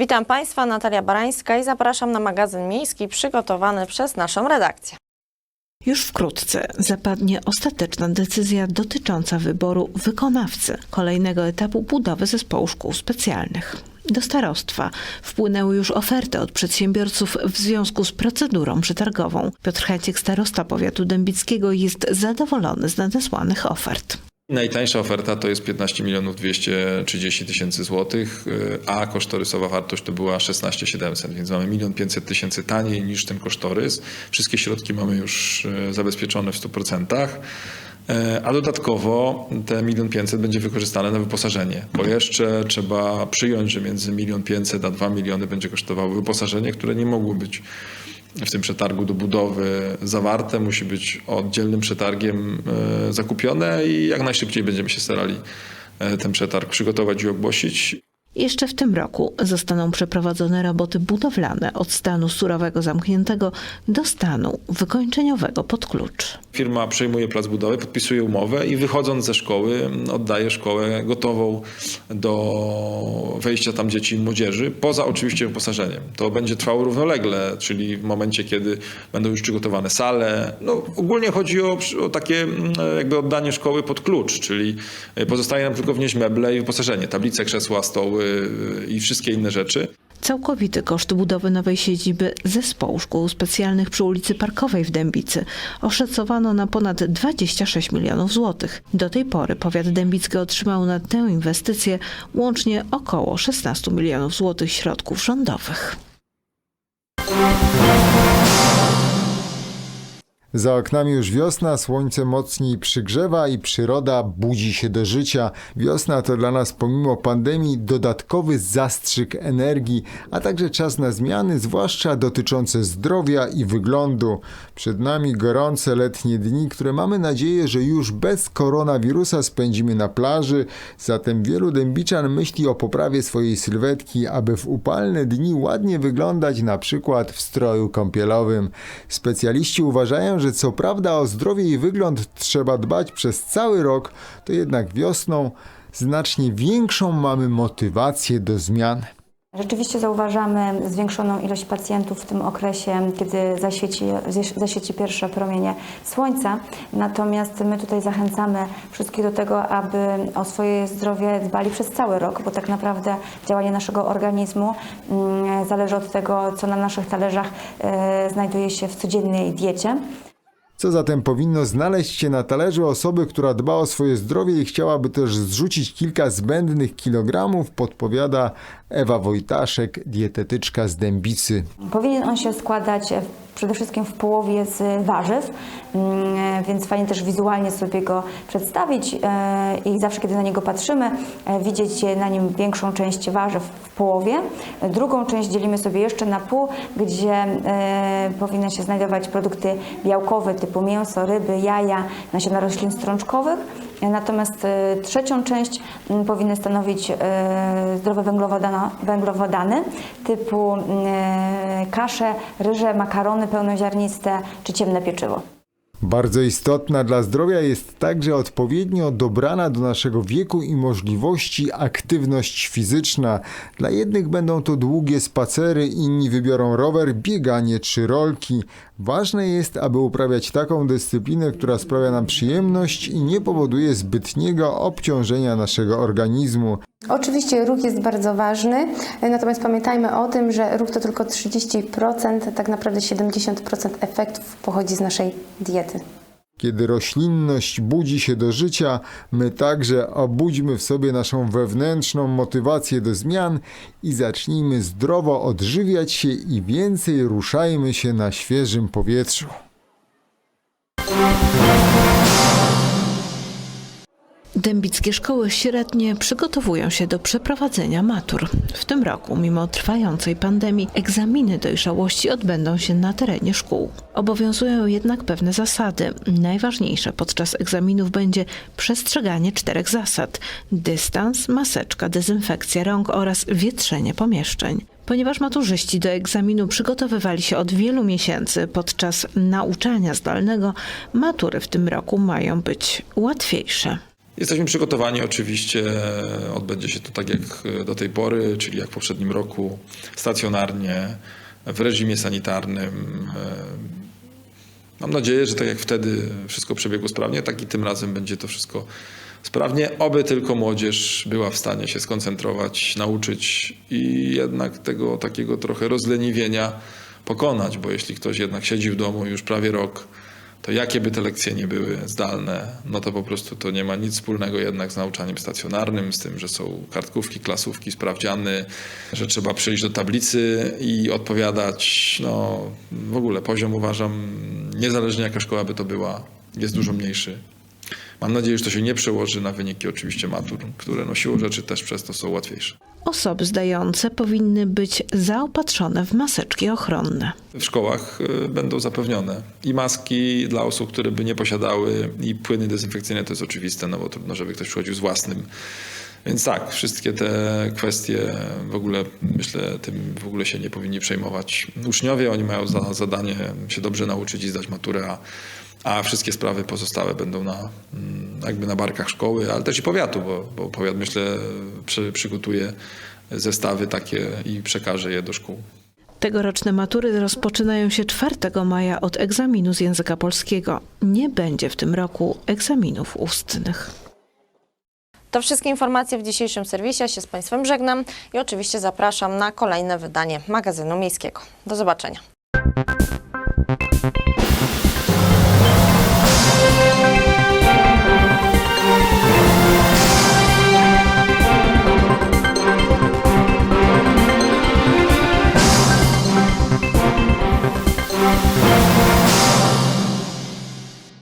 Witam Państwa, Natalia Barańska i zapraszam na magazyn miejski przygotowany przez naszą redakcję. Już wkrótce zapadnie ostateczna decyzja dotycząca wyboru wykonawcy kolejnego etapu budowy zespołu szkół specjalnych. Do starostwa wpłynęły już oferty od przedsiębiorców w związku z procedurą przetargową. Piotr Hajciek, starosta powiatu dębickiego, jest zadowolony z nadesłanych ofert. Najtańsza oferta to jest 15 milionów 230 tysięcy złotych, y, a kosztorysowa wartość to była 16 700, więc mamy 1 500 tysięcy taniej niż ten kosztorys. Wszystkie środki mamy już y, zabezpieczone w 100%. E, A dodatkowo te 1 500 będzie wykorzystane na wyposażenie, bo jeszcze trzeba przyjąć, że między 1 500 a 2 miliony będzie kosztowało wyposażenie, które nie mogło być w tym przetargu do budowy zawarte, musi być oddzielnym przetargiem e, zakupione i jak najszybciej będziemy się starali e, ten przetarg przygotować i ogłosić. Jeszcze w tym roku zostaną przeprowadzone roboty budowlane od stanu surowego zamkniętego do stanu wykończeniowego pod klucz. Firma przejmuje plac budowy, podpisuje umowę i wychodząc ze szkoły oddaje szkołę gotową do wejścia tam dzieci i młodzieży, poza oczywiście wyposażeniem. To będzie trwało równolegle, czyli w momencie, kiedy będą już przygotowane sale. No, ogólnie chodzi o, o takie m, jakby oddanie szkoły pod klucz, czyli e, pozostaje nam tylko wnieść meble i wyposażenie, tablice, krzesła, stoły y, i wszystkie inne rzeczy. Całkowity koszt budowy nowej siedziby zespołu szkół specjalnych przy ulicy Parkowej w Dębicy oszacowano na ponad 26 milionów złotych. Do tej pory powiat dębicki otrzymał na tę inwestycję łącznie około 16 milionów złotych środków rządowych. Za oknami już wiosna, słońce mocniej przygrzewa i przyroda budzi się do życia. Wiosna to dla nas pomimo pandemii dodatkowy zastrzyk energii, a także czas na zmiany, zwłaszcza dotyczące zdrowia i wyglądu. Przed nami gorące letnie dni, które mamy nadzieję, że już bez koronawirusa spędzimy na plaży. Zatem wielu dębiczan myśli o poprawie swojej sylwetki, aby w upalne dni ładnie wyglądać na przykład w stroju kąpielowym. Specjaliści uważają, że co prawda o zdrowie i wygląd trzeba dbać przez cały rok, to jednak wiosną znacznie większą mamy motywację do zmian. Rzeczywiście zauważamy zwiększoną ilość pacjentów w tym okresie, kiedy zaświeci, zaświeci pierwsze promienie słońca. Natomiast my tutaj zachęcamy wszystkich do tego, aby o swoje zdrowie dbali przez cały rok, bo tak naprawdę działanie naszego organizmu mm, zależy od tego, co na naszych talerzach e, znajduje się w codziennej diecie. Co zatem powinno znaleźć się na talerzu osoby, która dba o swoje zdrowie i chciałaby też zrzucić kilka zbędnych kilogramów, podpowiada Ewa Wojtaszek, dietetyczka z Dębicy. Powinien on się składać e, przede wszystkim w połowie z warzyw, mm, więc fajnie też wizualnie sobie go przedstawić e, i zawsze, kiedy na niego patrzymy, e, widzieć na nim większą część warzyw w połowie. Drugą część dzielimy sobie jeszcze na pół, gdzie e, powinny się znajdować produkty białkowe typu mięso, ryby, jaja, nasiona roślin strączkowych. Natomiast e, trzecią część m, powinny stanowić e, zdrowe węglowodany typu e, kasze, ryże, makarony pełnoziarniste czy ciemne pieczywo. Bardzo istotna dla zdrowia jest także odpowiednio dobrana do naszego wieku i możliwości aktywność fizyczna. Dla jednych będą to długie spacery, inni wybiorą rower, bieganie czy rolki. Ważne jest, aby uprawiać taką dyscyplinę, która sprawia nam przyjemność i nie powoduje zbytniego obciążenia naszego organizmu. Oczywiście ruch jest bardzo ważny, natomiast pamiętajmy o tym, że ruch to tylko 30%, tak naprawdę 70% efektów pochodzi z naszej diety. Kiedy roślinność budzi się do życia, my także obudźmy w sobie naszą wewnętrzną motywację do zmian i zacznijmy zdrowo odżywiać się i więcej ruszajmy się na świeżym powietrzu. Dębickie szkoły średnie przygotowują się do przeprowadzenia matur. W tym roku, mimo trwającej pandemii, egzaminy dojrzałości odbędą się na terenie szkół. Obowiązują jednak pewne zasady. Najważniejsze podczas egzaminów będzie przestrzeganie czterech zasad: dystans, maseczka, dezynfekcja rąk oraz wietrzenie pomieszczeń. Ponieważ maturzyści do egzaminu przygotowywali się od wielu miesięcy podczas nauczania zdalnego, matury w tym roku mają być łatwiejsze. Jesteśmy przygotowani oczywiście, odbędzie się to tak jak do tej pory, czyli jak w poprzednim roku, stacjonarnie, w reżimie sanitarnym. Mam nadzieję, że tak jak wtedy wszystko przebiegło sprawnie, tak i tym razem będzie to wszystko sprawnie. Oby tylko młodzież była w stanie się skoncentrować, nauczyć i jednak tego takiego trochę rozleniwienia pokonać, bo jeśli ktoś jednak siedzi w domu już prawie rok, to jakie by te lekcje nie były zdalne, no to po prostu to nie ma nic wspólnego jednak z nauczaniem stacjonarnym, z tym, że są kartkówki, klasówki, sprawdziany, że trzeba przyjść do tablicy i odpowiadać. No w ogóle poziom uważam, niezależnie jaka szkoła by to była, jest dużo mniejszy. Mam nadzieję, że to się nie przełoży na wyniki oczywiście matur, które no siłą rzeczy też przez to są łatwiejsze. Osoby zdające powinny być zaopatrzone w maseczki ochronne. W szkołach y, będą zapewnione i maski dla osób, które by nie posiadały, i płyny dezynfekcyjne to jest oczywiste, no bo trudno, żeby ktoś przychodził z własnym. Więc tak, wszystkie te kwestie w ogóle, myślę, tym w ogóle się nie powinni przejmować. Uczniowie, oni mają za zadanie się dobrze nauczyć i zdać maturę, a, a wszystkie sprawy pozostałe będą na, mm, jakby na barkach szkoły, ale też i powiatu, bo, bo powiat, myślę, przy, przygotuje zestawy takie i przekaże je do szkół. Tegoroczne matury rozpoczynają się 4 maja od egzaminu z języka polskiego. Nie będzie w tym roku egzaminów ustnych. To wszystkie informacje w dzisiejszym serwisie. Ja się z Państwem żegnam i oczywiście zapraszam na kolejne wydanie magazynu miejskiego. Do zobaczenia.